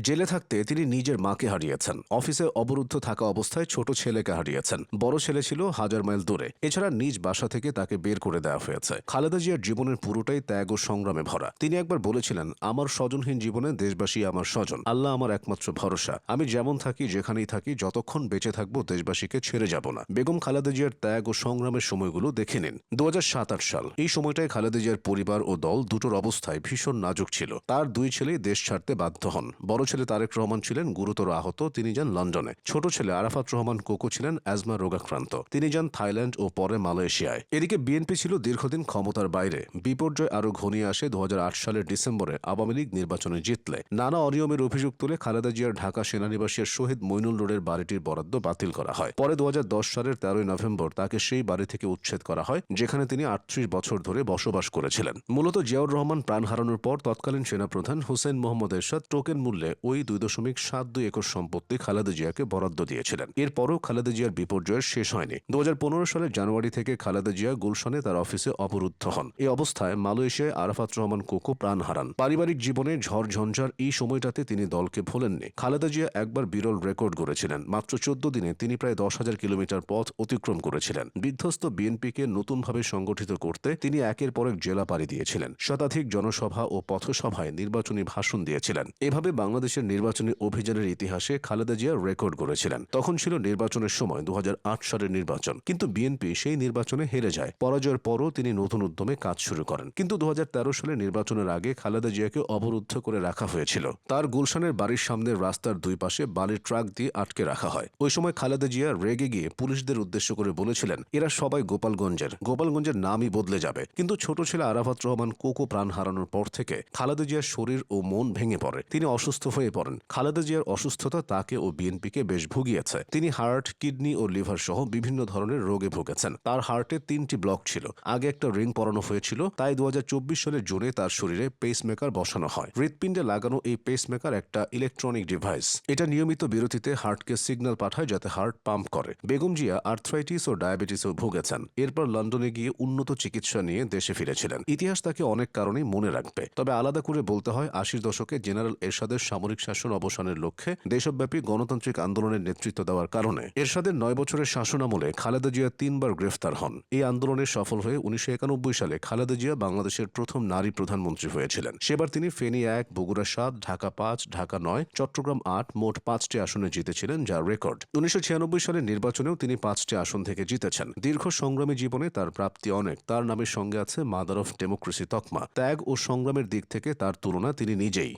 জেলে থাকতে তিনি নিজের মাকে হারিয়েছেন। অফিসে অবরুদ্ধ থাকা অবস্থায় ছোট ছেলেকে হারিয়েছেন। বড় ছেলে ছিল হাজার মাইল দূরে। এছাড়া নিজ বাসা থেকে তাকে বের করে দেওয়া হয়েছে। খালেদা জিয়ার জীবনের পুরোটাই ত্যাগ ও সংগ্রামে ভরা। তিনি একবার বলেছিলেন, আমার স্বজনহীন জীবনে দেশবাসী আমার স্বজন। আল্লাহ আমার একমাত্র ভরসা। আমি যেমন থাকি, যেখানেই থাকি, যতক্ষণ বেঁচে থাকব, দেশবাসীকে ছেড়ে যাব না। বেগম খালেদা জিয়ার ত্যাগ ও সংগ্রামের সময়গুলো দেখে নিন। দু সাল। এই সময়টায় খালেদা জিয়ার পরিবার ও দল দুটোর অবস্থায় ভীষণ নাজুক ছিল। তার দুই ছেলেই দেশ ছাড়তে বাধ্য হন। বড় ছেলে তারেক রহমান ছিলেন গুরুতর আহত, তিনি যান লন্ডনে। ছোট ছেলে আরাফাত রহমান কোকো ছিলেন অ্যাজমা রোগাক্রান্ত। তিনি যান থাইল্যান্ড ও পরে মালয়েশিয়ায়। এদিকে বিএনপি ছিল দীর্ঘদিন ক্ষমতার বাইরে। বিপর্যয় আরও ঘনিয়ে আসে দু হাজার আট সালের ডিসেম্বরে আওয়ামী লীগ নির্বাচনে জিতলে। নানা অনিয়মের অভিযোগ তুলে খালেদা জিয়ার ঢাকা সেনানিবাসের শহীদ মইনুল রোডের বাড়িটির বরাদ্দ বাতিল করা হয়। পরে দু হাজার দশ সালের তেরোই নভেম্বর তাকে সেই বাড়ি থেকে উচ্ছেদ করা হয়, যেখানে তিনি আটত্রিশ বছর ধরে বসবাস করেছিলেন। মূলত জিয়াউর রহমান প্রাণ হারানোর পর তৎকালীন সেনাপ্রধান হুসেন মোহাম্মদ এরশাদ টোকেন মূল্যে ওই দুই দশমিক সাত দুই একর সম্পত্তি খালেদা জিয়াকে বরাদ্দ দিয়েছিলেন। এরপরও খালেদা জিয়ার বিপর্যয়ের শেষ হয়নি। দু সালের জানুয়ারি থেকে খালেদা জিয়া গুলশানে তার অফিসে অবরুদ্ধ হন। এই অবস্থায় মালয়েশিয়ায় আরাফাত রহমান কোকো প্রাণ হারান। পারিবারিক জীবনে ঝড় ঝঞ্ঝার এই সময়টাতে তিনি দলকে ভোলেননি। খালেদা জিয়া একবার বিরল রেকর্ড গড়েছিলেন। মাত্র চোদ্দ দিনে তিনি প্রায় দশ হাজার কিলোমিটার পথ অতিক্রম করেছিলেন। বিধ্বস্ত বিএনপিকে নতুনভাবে সংগঠিত করতে তিনি একের পর এক জেলা পাড়ি দিয়েছিলেন। শতাধিক জনসভা ও পথসভায় নির্বাচনী ভাষণ দিয়েছিলেন। এভাবে বাংলাদেশের নির্বাচনী অভিযানের ইতিহাসে খালেদা জিয়া রেকর্ড গড়েছিলেন। তখন ছিল নির্বাচনের সময় দু সালের নির্বাচন। কিন্তু বিএনপি সেই নির্বাচনে হেরে যায়। পরাজয়ের পরও তিনি নতুন উদ্যমে কাজ শুরু করেন। কিন্তু দু সালে নির্বাচনের আগে খালেদা জিয়াকে অবরুদ্ধ করে রাখা হয়েছিল। তার গুলশানের বাড়ির সামনের রাস্তার দুই পাশে বালির ট্রাক দিয়ে আটকে রাখা হয়। ওই সময় খালেদা জিয়া রেগে গিয়ে পুলিশদের উদ্দেশ্য করে বলেছিলেন, এরা সবাই গোপালগঞ্জের। গোপালগঞ্জের নামই বদলে যাবে। কিন্তু ছোট ছেলে আরাফাত রহমান কোকো প্রাণ হারানোর পর থেকে খালেদা জিয়ার শরীর ও মন ভেঙে পড়ে। তিনি অসুস্থ হয়ে পড়েন। খালেদা জিয়ার অসুস্থতা তাকে ও বিএনপিকে বেশ ভুগিয়েছে। তিনি হার্ট, কিডনি ও লিভার সহ বিভিন্ন ধরনের রোগে ভুগেছেন। তার হার্টে তিনটি ব্লক ছিল। আগে একটা রিং পরানো হয়েছিল, তাই দু সালের জুনে তার শরীরে পেসমেকার বসানো হয়। হৃৎপিণ্ডে লাগানো এই পেসমেকার একটা ইলেকট্রনিক ডিভাইস এটা নিয়মিত বিরতিতে হার্টকে সিগন্যাল পাঠায় যাতে হার্ট পাম্প করে। বেগম জিয়া আর্থ্রাইটিস ও ডায়াবেটিসও ভুগেছেন। এরপর লন্ডনে গিয়ে উন্নত চিকিৎসা নিয়ে দেশে ফিরেছিলেন। ইতিহাস তাকে অনেক কারণেই মনে রাখবে। তবে আলাদা করে বলতে হয় আশির দশকে জেনারেল এরশাদের সামরিক শাসন অবসানের লক্ষ্যে দেশব্যাপী গণতান্ত্রিক আন্দোলনের নেতৃত্ব দেওয়ার কারণে এরশাদের নয় বছরের শাসনামলে খালেদা জিয়া তিনবার গ্রেফতার হন। এই আন্দোলনে সফল হয়ে উনিশশো একানব্বই সালে খালেদা জিয়া বাংলাদেশের প্রথম নারী প্রধানমন্ত্রী হয়েছিলেন। সেবার তিনি ফেনী এক, বগুড়া সাত, ঢাকা পাঁচ, ঢাকা নয়, চট্টগ্রাম আট মোট পাঁচটি আসনে জিতেছিলেন, যার রেকর্ড। উনিশশো ছিয়ানব্বই সালের নির্বাচনেও তিনি পাঁচটি আসন থেকে জিতেছেন। দীর্ঘ সংগ্রামী জীবনে তার প্রাপ্তি অনেক। তার নামের সঙ্গে আছে মাদার অফ ডেমোক্রেসি তকমা। ত্যাগ ও সংগ্রামের দিক থেকে তার তুলনা তিনি নিজেই।